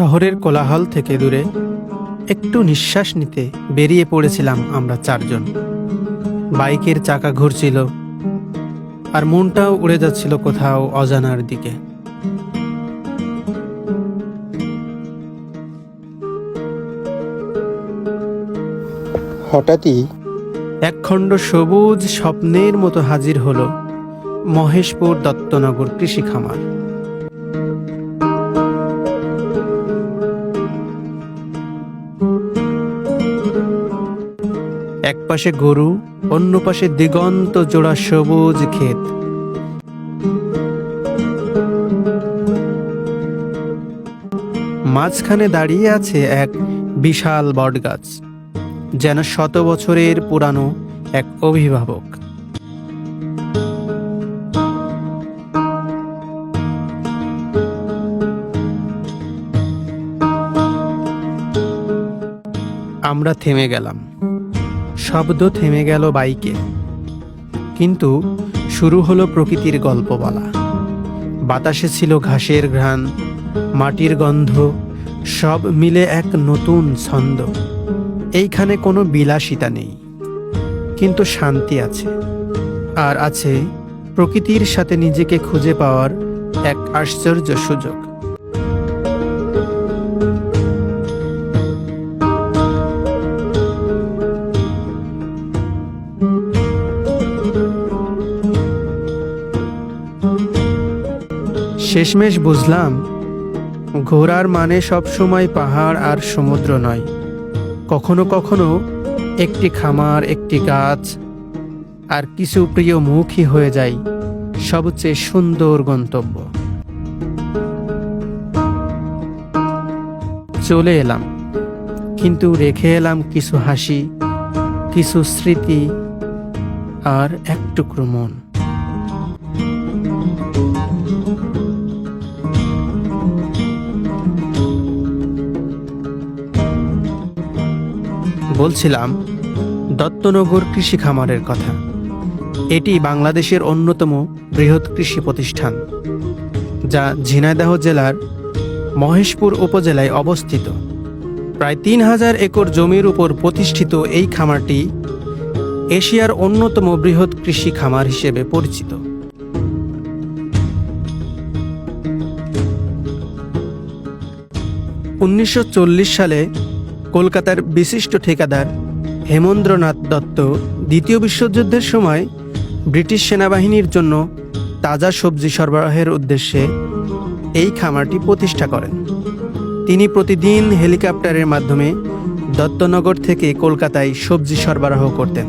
শহরের কোলাহল থেকে দূরে একটু নিঃশ্বাস নিতে বেরিয়ে পড়েছিলাম আমরা চারজন। বাইকের চাকা ঘুরছিল আর মনটাও উড়ে যাচ্ছিল কোথাও অজানার দিকে। হঠাৎই একখণ্ড সবুজ স্বপ্নের মতো হাজির হলো মহেশপুর দত্তনগর কৃষি খামার। পাশে গরু, অন্য পাশে দিগন্ত জোড়া সবুজ ক্ষেত। মাঝখানে দাঁড়িয়ে আছে এক বিশাল বটগাছ, যেন শত বছরের পুরানো এক অভিভাবক। আমরা থেমে গেলাম। শব্দ থেমে গেল বাইকে। কিন্তু শুরু হলো প্রকৃতির গল্প বলা। বাতাসে ছিল ঘাসের ঘ্রাণ, মাটির গন্ধ, সব মিলে এক নতুন ছন্দ। এইখানে কোনো বিলাসিতা নেই, কিন্তু শান্তি আছে। আর আছে প্রকৃতির সাথে নিজেকে খুঁজে পাওয়ার এক আশ্চর্য সুযোগ। শেষমেশ বুঝলাম ঘোরার মানে সবসময় পাহাড় আর সমুদ্র নয়। কখনো কখনো একটি খামার, একটি গাছ, আর কিছু প্রিয় মুখই হয়ে যায় সবচেয়ে সুন্দর গন্তব্য। চলে এলাম, কিন্তু রেখে এলাম কিছু হাসি, কিছু স্মৃতি আর এক টুকরো মন। বলছিলাম, দত্তনগর কৃষি খামারের কথা। এটি বাংলাদেশের অন্যতম বৃহৎ কৃষি প্রতিষ্ঠান, যা ঝিনাইদহ জেলার মহেশপুর উপজেলায় অবস্থিত। প্রায় তিন হাজার একর জমির উপর প্রতিষ্ঠিত এই খামারটি এশিয়ার অন্যতম বৃহৎ কৃষি খামার হিসেবে পরিচিত। উনিশশো চল্লিশ সালে কলকাতার বিশিষ্ট ঠিকাদার হেমন্দ্রনাথ দত্ত দ্বিতীয় বিশ্বযুদ্ধের সময় ব্রিটিশ সেনাবাহিনীর জন্য তাজা সবজি সরবরাহের উদ্দেশ্যে এই খামারটি প্রতিষ্ঠা করেন। তিনি প্রতিদিন হেলিকপ্টারের মাধ্যমে দত্তনগর থেকে কলকাতায় সবজি সরবরাহ করতেন।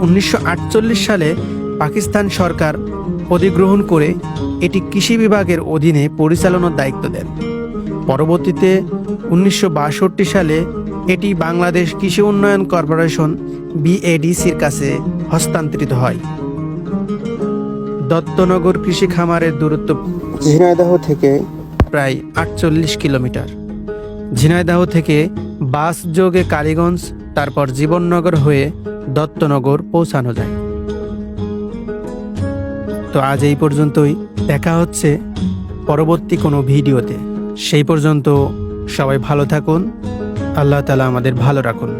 উনিশশো আটচল্লিশ সালে পাকিস্তান সরকার অধিগ্রহণ করে এটি কৃষি বিভাগের অধীনে পরিচালনার দায়িত্ব দেন। পরবর্তীতে উনিশশো বাষট্টি সালে এটি বাংলাদেশ কৃষি উন্নয়ন কর্পোরেশন বিএডিসির কাছে হস্তান্তরিত হয়। দত্তনগর কৃষি খামারের দূরত্ব ঝিনাইদহ থেকে প্রায় আটচল্লিশ কিলোমিটার। ঝিনাইদহ থেকে বাস যোগে কালীগঞ্জ তারপর জীবননগর হয়ে দত্তনগর পৌঁছানো যায়। তো আজ এই পর্যন্তই। দেখা হচ্ছে পরবর্তী কোনো ভিডিওতে। সেই পর্যন্ত সবাই ভালো থাকুন। আল্লাহ তালা আমাদের ভালো রাখুন।